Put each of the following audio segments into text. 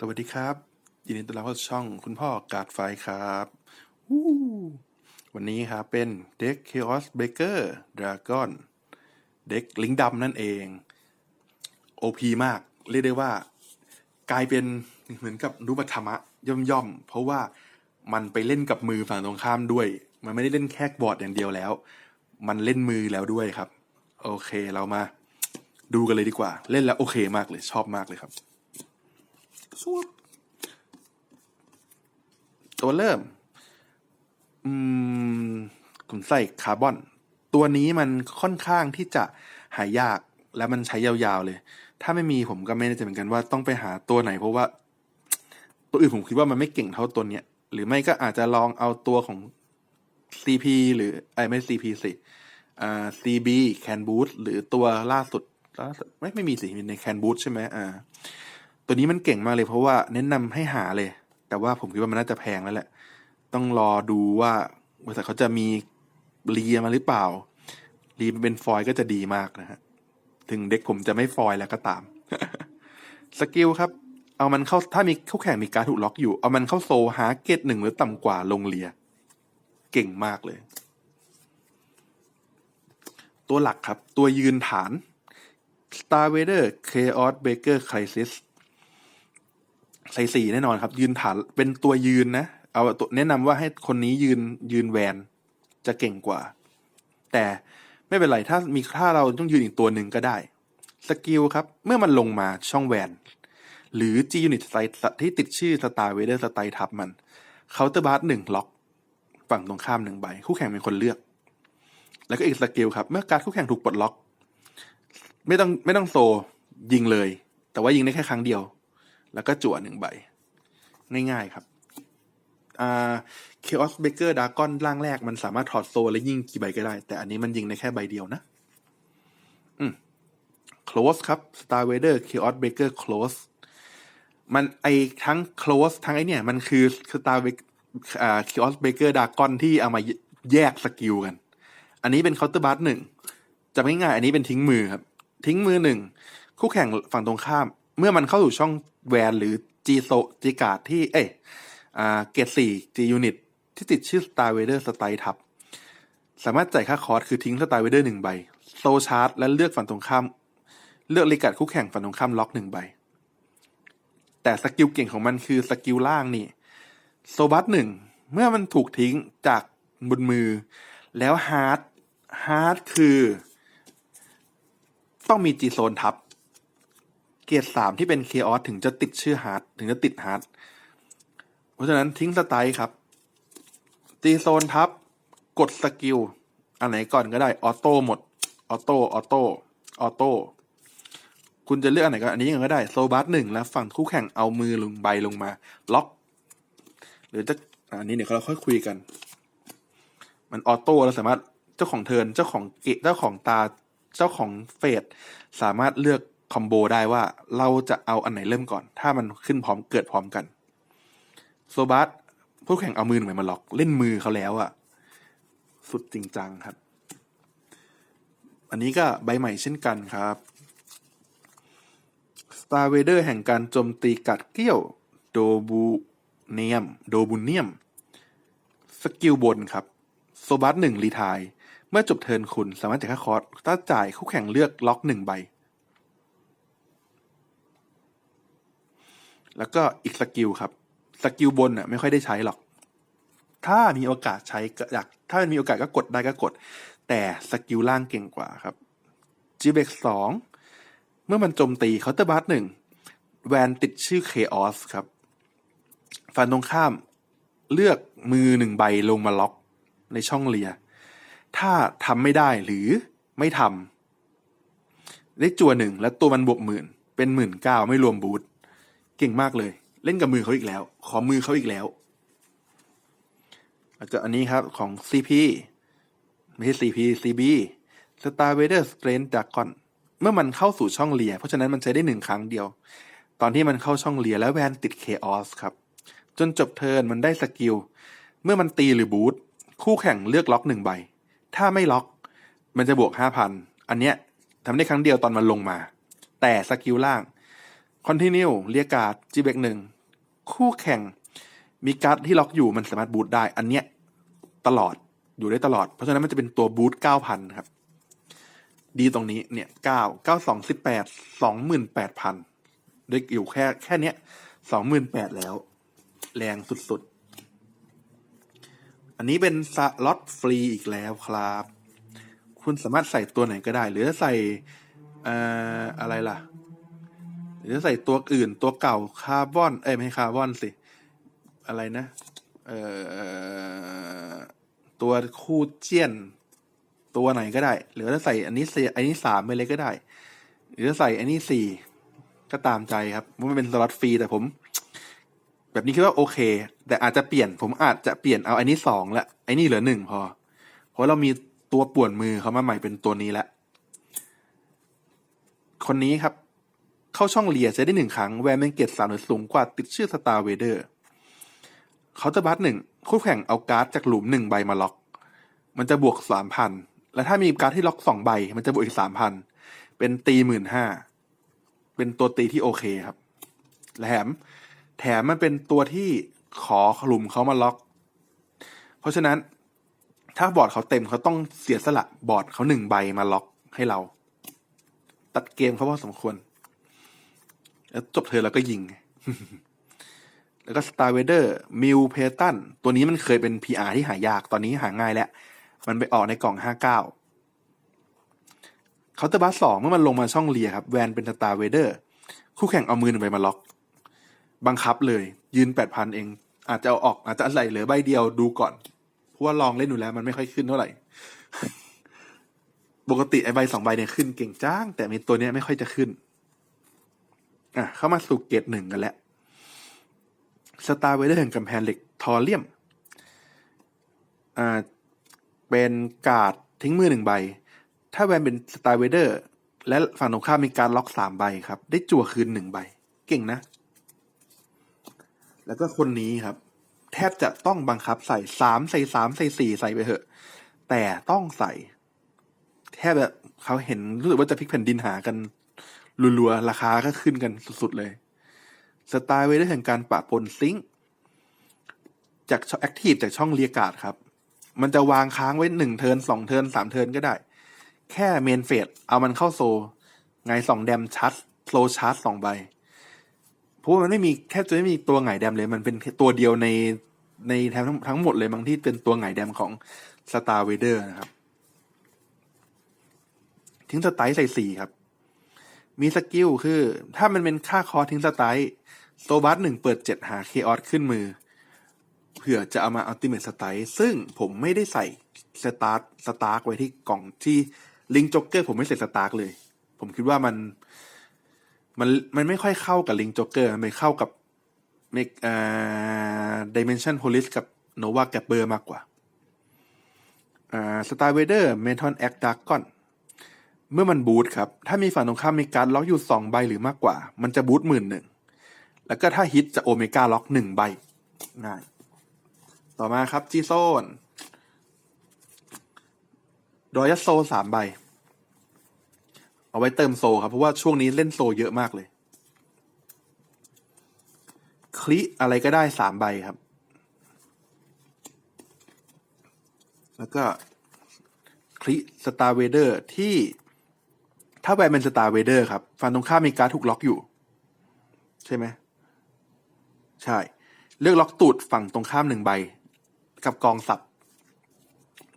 สวัสดีครับ ยินดีต้อนรับเข้าช่องคุณพ่อกาดไฟครับวู้วันนี้ครับเป็นเด็ก Chaos Breaker Dragon เด็กลิงดำนั่นเอง OP มาก เรียกได้ว่า กลายเป็นเหมือนกับรูปธรรมะ ย่อมย่อมๆเพราะว่ามันไปเล่นกับมือฝั่งตรงข้ามด้วย มันไม่ได้เล่นแค่บอร์ดอย่างเดียวแล้ว มันเล่นมือแล้วด้วยครับ โอเคเรามาดูกันเลยดีกว่า เล่นแล้วโอเคมากเลยชอบมากเลยครับ สวบตัวเริ่ม อืมผมใส่คาร์บอน ตัวนี้มันค่อนข้างที่จะหายากและมันใช้ยาวๆเลย ถ้าไม่มีผมก็ไม่แน่ใจเหมือนกันว่าต้องไปหาตัวไหนเพราะว่า ตัวอื่นผมคิดว่ามันไม่เก่งเท่าตัวเนี้ย หรือไม่ก็อาจจะลองเอาตัวของ CP หรือไอไม่ CP สิอ่า CB Can Boot หรือตัวล่าสุดล่าสุดไม่ไม่มีสิมีใน Can Boot ใช่ไหมอ่า ตัวนี้มันเก่งมากเลยเพราะว่าแนะนำให้หาเลย แต่ว่าผมคิดว่ามันน่าจะแพงแล้วแหละ ต้องรอดูว่าบริษัทเขาจะมีรีมาหรือเปล่า รีมันเป็นฟอยก็จะดีมากนะฮะ ถึงเด็กผมจะไม่ฟอยแล้วก็ตาม สกิลครับ เอามันเข้าถ้ามีคู่แข่งมีการถูกล็อกอยู่ เอามันเข้าโซหาเกตหนึ่งหรือต่ำกว่าลงเลีย เก่งมากเลย ตัวหลักครับ ตัวยืนฐาน Star Vader Chaos Breaker Crisis ใส่สีแน่นอนครับ ยืนฐานเป็นตัวยืนนะ เอาตัวแนะนำว่าให้คนนี้ยืนยืนแวนจะเก่งกว่า แต่ไม่เป็นไรถ้ามีถ้าเราต้องยืนอีกตัวหนึ่งก็ได้สกิลครับ เมื่อมันลงมาช่องแวน หรือ G Unit สไตล์ที่ติดชื่อ Star Vader สไตล์ทับมันเคาน์เตอร์บาร์หนึ่งล็อก ฝั่งตรงข้ามหนึ่งใบ คู่แข่งเป็นคนเลือก แล้วก็อีกสกิลครับ เมื่อการคู่แข่งถูกปลดล็อก ไม่ต้องไม่ต้องโซยิงเลย แต่ว่ายิงได้แค่ครั้งเดียว แล้วก็จั่วหนึ่งใบ ง่ายๆครับอ่า Chaos Breaker Dragon ร่างแรกมันสามารถถอดโซและยิงกี่ใบก็ได้ แต่อันนี้มันยิงได้แค่ใบเดียวนะ อืม Close ครับ Star Vader Chaos Breaker Close มันไอทั้ง Close ทั้งไอเนี่ย มันคือ Star Vader อ่า Chaos Breaker Dragon ที่เอามาแยกสกิลกัน อันนี้เป็น Counter Blast หนึ่งจะไม่ง่ายอันนี้เป็นทิ้งมือครับ ทิ้งมือหนึ่งคู่แข่งฝั่งตรงข้าม เมื่อมันเข้าสู่ช่องแวนหรือ G โซ G การ์ดที่เอ้ยอ่าเกตสี่ G Unit ที่ติดชื่อ Star Vader สไตล์ทับ สามารถจ่ายค่าคอร์สคือทิ้ง Star Vader หนึ่งใบโซชาร์จและเลือกฝั่งตรงข้าม เลือกเลกัดคู่แข่งฝั่งตรงข้ามล็อกหนึ่งใบ แต่สกิลเก่งของมันคือสกิลล่างนี่โซบัสหนึ่งเมื่อมันถูกทิ้งจากบนมือ แล้วฮาร์ดฮาร์ดคือ ต้องมีจีโซนทับ เกียร์สามที่เป็นเคออสถึงจะติดชื่อฮาร์ดถึงจะติดฮาร์ดเพราะฉะนั้นทิ้งสไตล์ครับจีโซนทับ กดสกิลอันไหนก่อนก็ได้ออโต้หมดออโต้ออโต้ออโต้คุณจะเลือกอันไหนก็อันนี้ก็ได้โซบัสหนึ่งแล้วฝั่งคู่แข่งเอามือลงใบลงมา ล็อก หรือจะอันนี้เดี๋ยวเราค่อยคุยกัน มันออโต้เราสามารถเจ้าของเทินเจ้าของเกะเจ้าของตาเจ้าของเฟสสามารถเลือก คอมโบได้ว่าเราจะเอาอันไหนเริ่มก่อน ถ้ามันขึ้นพร้อมเกิดพร้อมกัน โซบัสผู้แข่งเอามือหนึ่งมาล็อกเล่นมือเขาแล้วอะสุดจริงจังครับ อันนี้ก็ใบใหม่เช่นกันครับ Star Vader แห่งการโจมตีกัดเกี้ยว โดบูเนียม โดบุเนียม สกิลบนครับ โซบัสหนึ่งรีทาย เมื่อจบเทิร์นคุณสามารถจ่ายค่าคอร์สถ้าจ่ายคู่แข่งเลือกล็อกหนึ่งใบ แล้วก็อีกสกิลครับสกิลบนอะไม่ค่อยได้ใช้หรอก ถ้ามีโอกาสใช้ก็อยากถ้ามันมีโอกาสก็กดได้ก็กด แต่สกิลล่างเก่งกว่าครับจีเบกสองเมื่อมันโจมตีเคาน์เตอร์บัสหนึ่งแวนติดชื่อเคออสครับฝั่งตรงข้ามเลือกมือหนึ่งใบลงมาล็อกในช่องเลีย ถ้าทำไม่ได้หรือไม่ทำได้จัวหนึ่งแล้วตัวมันบวกหมื่น เป็นหมื่นเก้าไม่รวมบูท เก่งมากเลย เล่นกับมือเขาอีกแล้ว ขอมือเขาอีกแล้ว แล้วก็อันนี้ครับของ CP ไม่ใช่ CP CB Star Vader Strength Dragon เมื่อมันเข้าสู่ช่องเลีย เพราะฉะนั้นมันใช้ได้หนึ่งครั้งเดียว ตอนที่มันเข้าช่องเลียแล้วแวนติด Chaos ครับ จนจบเทิร์นมันได้สกิล เมื่อมันตีหรือบูทคู่แข่งเลือกล็อกหนึ่งใบ ถ้าไม่ล็อก มันจะบวกห้าพัน อันเนี้ยทำได้ครั้งเดียวตอนมันลงมา แต่สกิลล่าง คอนติเนียเรียกการ์ดจีเบกหนึ่งคู่แข่งมีการ์ดที่ล็อกอยู่มันสามารถบูตได้ อันเนี้ยตลอดอยู่ได้ตลอด เพราะฉะนั้นมันจะเป็นตัวบูตเก้าพันครับ ดีตรงนี้เนี่ยเก้าเก้าสองสิบแปดสองหมื่นแปดพันด้วยอยู่แค่แค่เนี้ยสองหมื่นแปดแล้ว แรงสุดๆ อันนี้เป็นสล็อตฟรีอีกแล้วครับ คุณสามารถใส่ตัวไหนก็ได้ หรือจะใส่เอ่ออะไรล่ะ รือใส่ตัวอื่นตัวเก่าคาร์บอน เอ้ยไม่คาร์บอนสิ อะไรนะ เอ่อ ตัวคู่เจียน ตัวไหนก็ได้ หรือจะใส่อันนี้สี่อันนี้สามไปเลยก็ได้ หรือจะใส่อันนี้สี่ก็ตามใจครับมันเป็นสล็อตฟรีแต่ผม แบบนี้คิดว่าโอเค แต่อาจจะเปลี่ยน ผมอาจจะเปลี่ยนเอาอันนี้สองละไอ้นี่เหลือหนึ่งพอ เพราะเรามีตัวป่วนมือเขามาใหม่เป็นตัวนี้แล้วคนนี้ครับ เข้าช่องเลียจะได้หนึ่งครั้งแวนเป็นเกตสามหรือสูงกว่าติดชื่อสตาร์เวเดอร์เขาจะบัตหนึ่งคู่แข่งเอาการ์ดจากหลุมหนึ่งใบมาล็อก มันจะบวกสามพันและถ้ามีการ์ดที่ล็อกสองใบ มันจะบวกอีกสามพันเป็นตีหมื่นห้าเป็นตัวตีที่โอเคครับและแถมแถมมันเป็นตัวที่ขอหลุมเขามาล็อก เพราะฉะนั้นถ้าบอร์ดเขาเต็มเขาต้องเสียสละบอร์ดเขาหนึ่งใบมาล็อกให้เรา ตัดเกมเขาพอสมควร แล้วจบเธอแล้วก็ยิง แล้วก็ Star w a d e r มิลเพตันตัวนี้มันเคยเป็น PR ที่หายากตอนนี้หาง่ายแล้ว มันไปออกในกล่อง 59เคาน์เตอร์บัสสองเมื่อมันลงมาช่องเลียครับ แวนเป็น Star w a d e r คู่แข่งเอามือหนึ่งใบมาล็อก บังคับเลย ยืน 8,000 เอง อาจจะเอาออกอาจจะใส่เหลือใบเดียวดูก่อน เพราะว่าลองเล่นดูแล้วมันไม่ค่อยขึ้นเท่าไหร่ปกติไอใบสองใบเนี่ยขึ้นเก่งจ้าง แต่มีตัวเนี้ยไม่ค่อยจะขึ้น อะเข้ามาสู่เกตหนึ่งกันแล้วสตาร์เวเดอร์แห่งกำแพงเหล็กทอเลียมอ่าเป็นกาดทิ้งมือหนึ่งใบ ถ้าแวนเป็นสตาร์เวเดอร์ และฝั่งตรงข้ามมีการล็อกสามใบครับ ได้จั่วคืนหนึ่งใบ เก่งนะ แล้วก็คนนี้ครับ แทบจะต้องบังคับใส่สามใส่สามใส่สี่ใส่ไปเถอะ แต่ต้องใส่ แทบแบบเขาเห็นรู้สึกว่าจะพลิกแผ่นดินหากัน รัวๆ ราคาก็ขึ้นกันสุดๆเลย สไตล์เวได้แห่งการปะปนซิงค์จากแอคทีฟจากช่องเรียกาดครับ มันจะวางค้างไว้หนึ่งเทิร์นสองเทิร์นสามเทิร์นก็ได้ แค่เมนเฟสเอามันเข้าโซ ไงสองแดมชัดโซชาร์จสองใบ เพราะว่ามันไม่มีแทบจะไม่มีตัวไงแดมเลย มันเป็นตัวเดียวในในแทมทั้งทั้งหมดเลยบางที่เป็นตัวไงแดมของสตาร์เวเดอร์นะครับ ทิ้งสไตล์ใส่สี่ครับ มีสกิลคือ ถ้ามันเป็นค่าคอทิ้งสไตล์โซบัสหนึ่งเปิดเจ็ดหาเคออสขึ้นมือ เผื่อจะเอามาอัลติเม e สไตล์ซึ่งผมไม่ได้ใส่สตาร์สตาร์ไว้ที่กล่องที่ลิงจ็อกเกอร์ผมไม่ใส่สตาร์เลย ผมคิดว่ามัน มันมันไม่ค่อยเข้ากับลิงจ็อกเกอร์มันไปเข้ากับเมกอ่าดิเมนชันโพลิสกับโนวาแกเบอร์มากกว่าอ่าสตาร์เวเดอร์เมทอนแอคดาร์กอน เมื่อมันบูทครับ ถ้ามีฝั่งตรงข้ามมีการล็อกอยู่สองใบหรือมากกว่า มันจะบูทหมื่นหนึ่ง แล้วก็ถ้าฮิตจะโอเมก้าล็อกหนึ่งใบ ง่าย ต่อมาครับจีโซนรอยัสโซสามใบ เอาไว้เติมโซครับ เพราะว่าช่วงนี้เล่นโซเยอะมากเลย คลิอะไรก็ได้สามใบครับ แล้วก็คลิสตาร์เวเดอร์ที่ ถ้าแวนเป็นสตาร์เวเดอร์ครับฝั่งตรงข้ามมีการถูกล็อกอยู่ ใช่ไหมใช่ เลือกล็อกตูดฝั่งตรงข้ามหนึ่งใบ กับกองสับ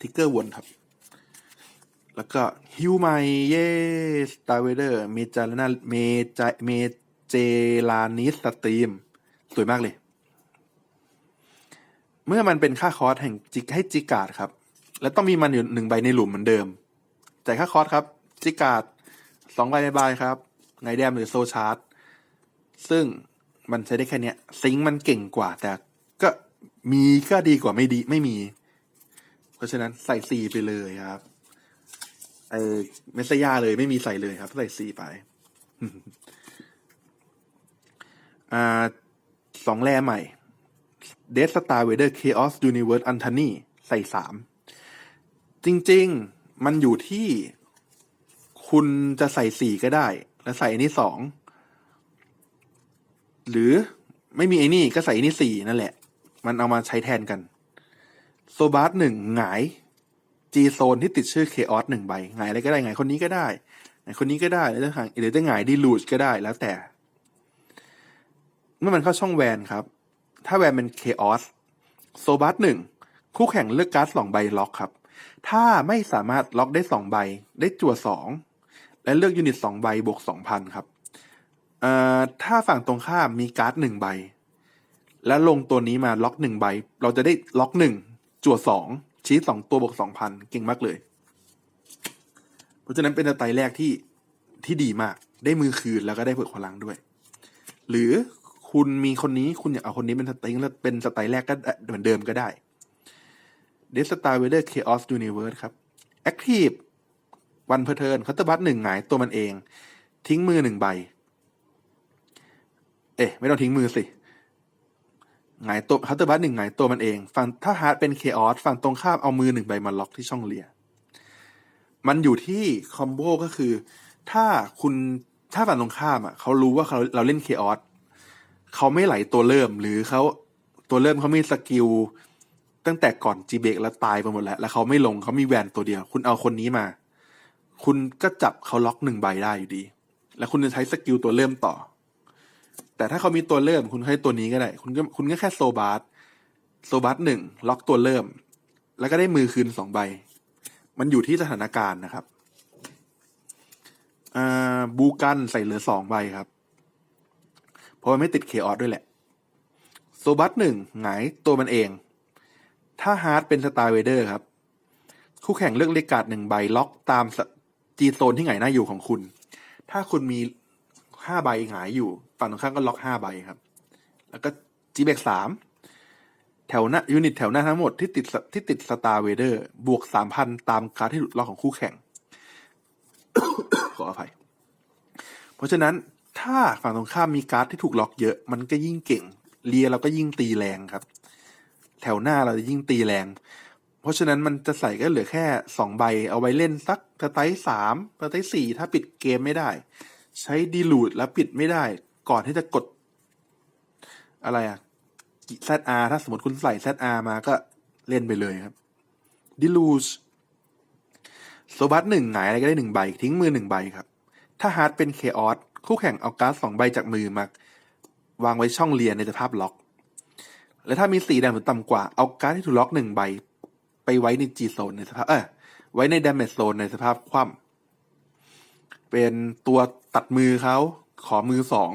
ทิกเกอร์วนครับ แล้วก็ฮิวไมเยสตาร์เวเดอร์เมจาลนาเมจเมเจลานิสสตรีม สวยมากเลย เมื่อมันเป็นค่าคอร์สแห่งจิกให้จิกาดครับ และต้องมีมันอยู่หนึ่งใบในหลุมเหมือนเดิมจ่ายค่าคอร์สครับ จิกาด สองใบในใบครับไงแดมหรือโซชาร์ดซึ่งมันใช้ได้แค่นี้ซิงค์มันเก่งกว่า แต่ก็มีก็ดีกว่าไม่ดีไม่มี เพราะฉะนั้นใส่สี่ไปเลยครับไอเมสยาเลยไม่มีใส่เลยครับ ใส่สี่ไปอ่าสองแร่ใหม่เดสตาร์เวเดอร์เคออสยูนิเวิร์สอันทนีใส่สามจริง ๆ มันอยู่ที่ คุณจะใส่สี่ก็ได้ แล้วใส่อันนี้สองหรือไม่มีไอ้นี่ก็ใส่อ้นี่สี่นั่นแหละ มันเอามาใช้แทนกันโซบาร์หนึ่งหงายจีโซนที่ติดชื่อเคออสหนึ่งใบหงายอะไรก็ได้หงายคนนี้ก็ได้หงายคนนี้ก็ได้หรือจะหงายหรือจะหงายดีลูชก็ได้แล้วแต่ เมื่อมันเข้าช่องแวนครับ ถ้าแวนเป็นเคออสโซบัสหนึ่งคู่แข่งเลือกการ์ดสองใบล็อกครับ ถ้าไม่สามารถล็อกได้สองใบได้จั่วสอง และเลือกยูนิตสองใบบวกสองพันครับเอ่อถ้าฝั่งตรงข้ามมีการ์ดหนึ่งใบ แล้วลงตัวนี้มาล็อกหนึ่งใบ เราจะได้ล็อกหนึ่งจั่วสองชี้สองตัวบวกสองพันเก่งมากเลย เพราะฉะนั้นเป็นสไตล์แรกที่ที่ดีมาก ได้มือคืนแล้วก็ได้เปิดพลังด้วย หรือคุณมีคนนี้คุณอยากเอาคนนี้เป็นสไตล์แล้วเป็นสไตล์แรกก็เหมือนเดิมก็ได้เดสตาร์เวเดอร์เคออสยูนิเวิร์สครับแอคทีฟ วันเพอเทิร์นคัตเตอร์บัตหนึ่งหงายตัวมันเอง ทิ้งมือหนึ่งใบ เอ๊ะ ไม่ต้องทิ้งมือสิหงายตัวคัตเตอร์บัตหนึ่งหงายตัวมันเอง ฝั่งถ้าฮาร์ดเป็นเคออสฝั่งตรงข้ามเอามือหนึ่งใบมาล็อกที่ช่องเลีย มันอยู่ที่คอมโบก็คือ ถ้าคุณถ้าฝั่งตรงข้ามอะเขารู้ว่าเขาเราเล่นเคออสเขาไม่ไหลตัวเริ่มหรือเขาตัวเริ่มเขามีสกิลตั้งแต่ก่อนจีเบกแล้วตายไปหมดแล้ว แล้วเขาไม่ลงเขามีแวนตัวเดียว คุณเอาคนนี้มา คุณก็จับเขาล็อกหนึ่งใบได้อยู่ดี แล้วคุณจะใช้สกิลตัวเริ่มต่อ แต่ถ้าเขามีตัวเริ่มคุณใช้ตัวนี้ก็ได้ คุณก็คุณก็แค่โซบาร์โซบาร์หนึ่งล็อกตัวเริ่ม แล้วก็ได้มือคืนสองใบ มันอยู่ที่สถานการณ์นะครับบูกันใส่เหลือสองใบครับ เพราะมันไม่ติดเคออสด้วยแหละ โซบัสหนึ่งหงายตัวมันเอง ถ้าฮาร์ดเป็นสตาร์เวเดอร์ครับ คู่แข่งเลือกเลกาดหนึ่งใบล็อกตาม จีโซนที่หงายหน้าอยู่ของคุณ ถ้าคุณมีห้าใบหงายอยู่ ฝั่งตรงข้ามก็ล็อกห้าใบครับ แล้วก็จีเบกสามแถวหน้ายูนิตแถวหน้าทั้งหมดที่ติดที่ติดสตาร์เวเดอร์บวกสามพันตามการ์ดที่หลุดล็อกของคู่แข่ง ขออภัย เพราะฉะนั้นถ้าฝั่งตรงข้ามมีการ์ดที่ถูกล็อกเยอะ มันก็ยิ่งเก่งเลียเราก็ยิ่งตีแรงครับ แถวหน้าเราจะยิ่งตีแรง ราะฉะนั้นมันจะใส่ก็เหลือแค่สองใบ เอาไว้เล่นสักสไตล์สามสไตล์สี่ถ้าปิดเกมไม่ได้ ใช้ดีลูดแล้วปิดไม่ได้ ก่อนที่จะกด อะไรอะ ZR ถ้าสมมติคุณใส่ ZR มาก็เล่นไปเลยครับดิลูชโซบัสหนึ่งหงายอะไรก็ได้หนึ่งใบ ทิ้งมือหนึ่งใบครับ ถ้าฮาร์ดเป็นเคออสคู่แข่งเอาการ์ดสองใบจากมือมาวางไว้ช่องเรียนในสภาพล็อก และถ้ามีสีแดงหรือต่ำกว่าเอาการ์ดที่ถูกล็อกหนึ่งใบ ไปไว้ในจีโซนในสภาพเออไว้ในด a ม a g e โซนในสภาพคว่ำเป็นตัวตัดมือเขาขอมือสอง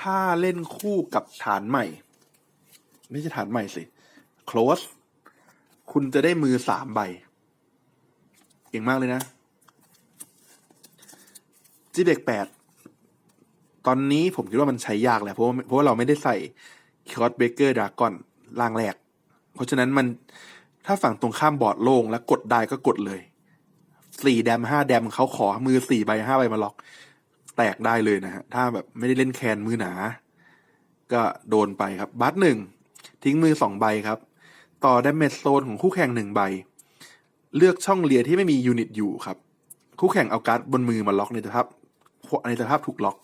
ถ้าเล่นคู่กับฐานใหม่ ไม่ใช่ฐานใหม่สิ close คุณจะได้มือสามใบ เก่งมากเลยนะจีเด็กแปดตอนนี้ผมคิดว่ามันใช้ยากแหละเพราะว่าเพราะว่าเราไม่ได้ใส่คอร์ดเบเกอร์ดากอนล่างแรก เพราะฉะนั้นมัน ถ้าฝั่งตรงข้ามบอร์ดโล่งแล้วกดได้ก็กดเลยสี่แดมห้าแดมเขาขอมือสี่ใบห้าใบมาล็อก แตกได้เลยนะฮะ ถ้าแบบไม่ได้เล่นแคนมือหนา ก็โดนไปครับ บัตหนึ่งทิ้งมือสองใบครับ ต่อดาเมจโซนของคู่แข่งหนึ่งใบ เลือกช่องเลียที่ไม่มียูนิตอยู่ครับ คู่แข่งเอาการ์ดบนมือมาล็อกในสภาพในสภาพถูกล็อก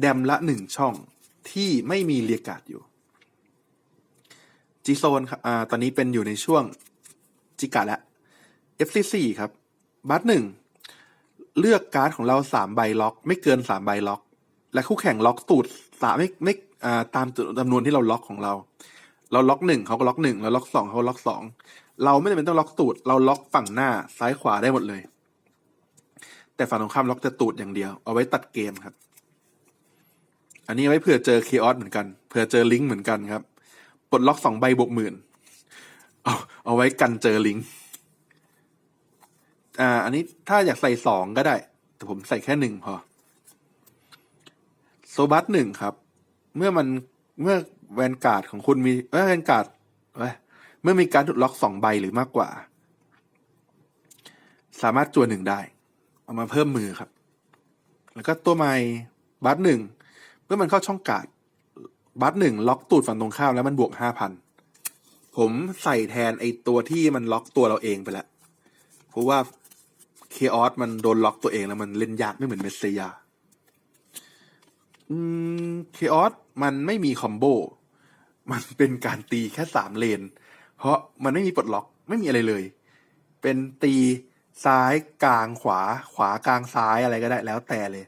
แดมละหนึ่งช่องที่ไม่มีเรียการ์ดอยู่ จีโซนครับอ่าตอนนี้เป็นอยู่ในช่วงจิกาและ FC4 ครับบัตหนึ่งเลือกการ์ดของเราสามใบล็อก ไม่เกินสามใบล็อก และคู่แข่งล็อกตูดสามไม่ไม่อ่าตามจำนวนที่เราล็อกของเรา เราล็อกหนึ่งเขาก็ล็อกหนึ่งเราล็อกสองเขาล็อกสองเราไม่จำเป็นต้องล็อกตูด เราล็อกฝั่งหน้าซ้ายขวาได้หมดเลย แต่ฝั่งตรงข้ามล็อกแต่ตูดอย่างเดียว เอาไว้ตัดเกมครับ อันนี้ไว้เผื่อเจอเคออสเหมือนกันเผื่อเจอลิงก์เหมือนกันครับ ปลดล็อกสองใบบวกหมื่นเอาเอาไว้กันเจอลิงอ่า อันนี้ถ้าอยากใส่สองก็ได้ แต่ผมใส่แค่หนึ่งพอโซบัสหนึ่งครับ เมื่อมันเมื่อแวนการ์ดของคุณมีเมื่อแวนการ์ดเมื่อมีการถูกล็อกสองใบหรือมากกว่า สามารถจวนหนึ่งได้ เอามาเพิ่มมือครับ แล้วก็ตัวใหม่บัตหนึ่งเมื่อมันเข้าช่องการ์ด บัตหนึ่งล็อกตูดฝั่งตรงข้ามแล้วมันบวกห้าพันผมใส่แทนไอตัวที่มันล็อกตัวเราเองไปแล้วเพราะว่าเคออสมันโดนล็อกตัวเองแล้วมันเล่นยากไม่เหมือนเมสเซียอืมเคออสมันไม่มีคอมโบ มันเป็นการตีแค่สามเลน เพราะมันไม่มีปลดล็อกไม่มีอะไรเลย เป็นตีซ้ายกลางขวา ขวากลางซ้ายอะไรก็ได้แล้วแต่เลย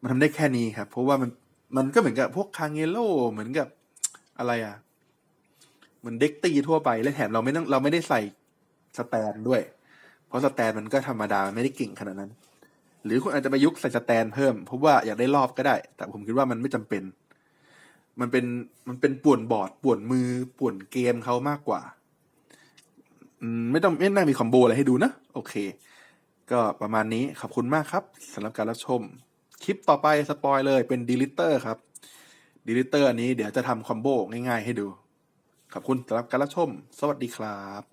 มันทำได้แค่นี้ครับ เพราะว่ามัน มันก็เหมือนกับพวกคางเงโลเหมือนกับอะไรอะเหมือนเด็กตีทั่วไปและแถมเราไม่ต้องเราไม่ได้ใส่สแตนด้วย เพราะสแตนมันก็ธรรมดามันไม่ได้เก่งขนาดนั้น หรือคุณอาจจะไปยุกใส่สแตนเพิ่มเพราะว่าอยากได้รอบก็ได้ แต่ผมคิดว่ามันไม่จำเป็น มันเป็นมันเป็นป่วนบอร์ดป่วนมือป่วนเกมเขามากกว่าอืมไม่ต้องไม่น่ามีคอมโบอะไรให้ดูนะ โอเค ก็ประมาณนี้ขอบคุณมากครับสำหรับการรับชม คลิปต่อไปสปอยเลยเป็นดีลิเตอร์ครับดีลิเตอร์นี้เดี๋ยวจะทำคอมโบง่ายๆให้ดู ขอบคุณสำหรับการรับชม สวัสดีครับ